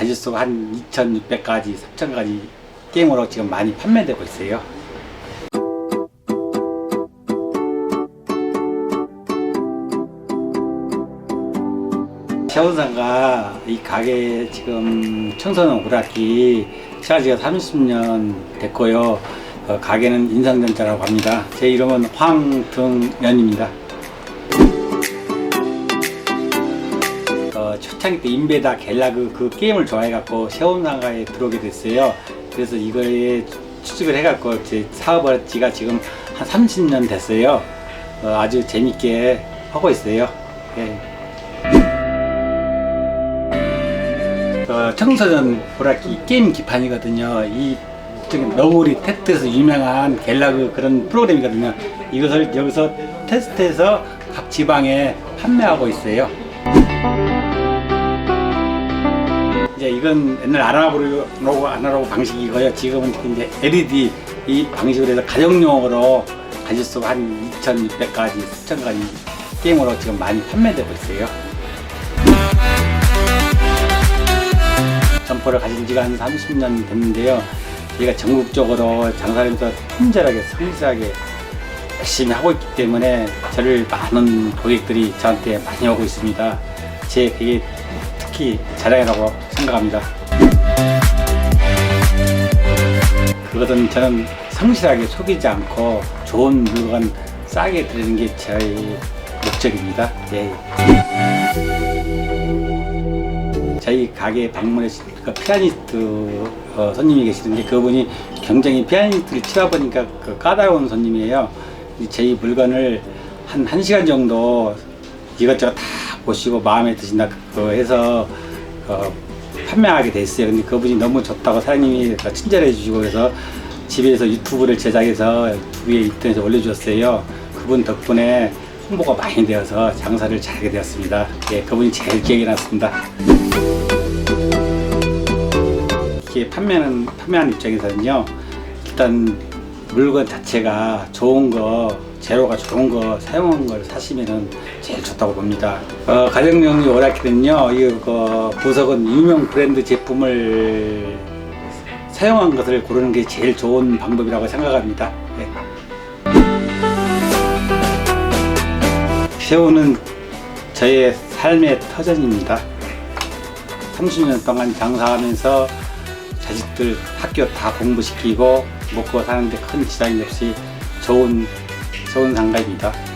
가짓수가 한 2,600가지, 3,000가지 게임으로 지금 많이 판매되고 있어요. 세원사가 이 가게 지금 청소년 오락기 제가 지금 30년 됐고요. 어, 가게는 인상전자라고 합니다. 제 이름은 황등연입니다. 초창기 때 인베다 갤라그 그 게임을 좋아해갖고 세원상가에 들어오게 됐어요. 그래서 이거에 취직을 해갖고 제 사업을 지가 지금 한 30년 됐어요. 어, 아주 재밌게 하고 있어요. 예. 어, 청소년 보라기 게임 기판이거든요. 이 너구리 테트에서 유명한 갤라그 그런 프로그램이거든요. 이것을 여기서 테스트해서 각 지방에 판매하고 있어요. 이제 이건 옛날 아날로그 아날로그 방식이고요. 지금은 이제 LED 이 방식으로 해서 가정용으로 가짓수가 한 2,600가지, 3,000가지 게임으로 지금 많이 판매되고 있어요. 점포를 가진 지가 한 30년 됐는데요. 저희가 전국적으로 더 친절하게 성실하게 열심히 하고 있기 때문에 저를 많은 고객들이 저한테 많이 오고 있습니다. 제 그게 특히 자랑이라고 생각합니다. 그것은 저는 성실하게 속이지 않고 좋은 물건 싸게 드리는 게 저희 목적입니다. 예. 저희 가게에 방문하신 그 피아니스트 어, 손님이 계시는데 그분이 굉장히 피아니스트를 치다 보니까 그 까다로운 손님이에요. 이 저희 물건을 한 1시간 정도 이것저것 다 보시고 마음에 드신다 그 해서 어, 판매하게 됐어요. 근데 그분이 너무 좋다고 사장님이 더 친절해 주시고 그래서 집에서 유튜브를 제작해서 유튜브에 인터넷에 올려주셨어요. 그분 덕분에 홍보가 많이 되어서 장사를 잘하게 되었습니다. 예, 그분이 제일 기억에 남습니다. 이게 판매하는 판매하는 입장에서는요 일단 물건 자체가 좋은 거 재료가 좋은 거 사용한 걸 사시면은 제일 좋다고 봅니다. 어, 가정용이 오락기는요 이거 그 보석은 유명 브랜드 제품을 사용한 것을 고르는 게 제일 좋은 방법이라고 생각합니다. 예. 새우는 저의 삶의 터전입니다. 30년 동안 장사하면서 자식들 학교 다 공부시키고 먹고 사는데 큰 지장이 없이 좋은 좋은 상가입니다.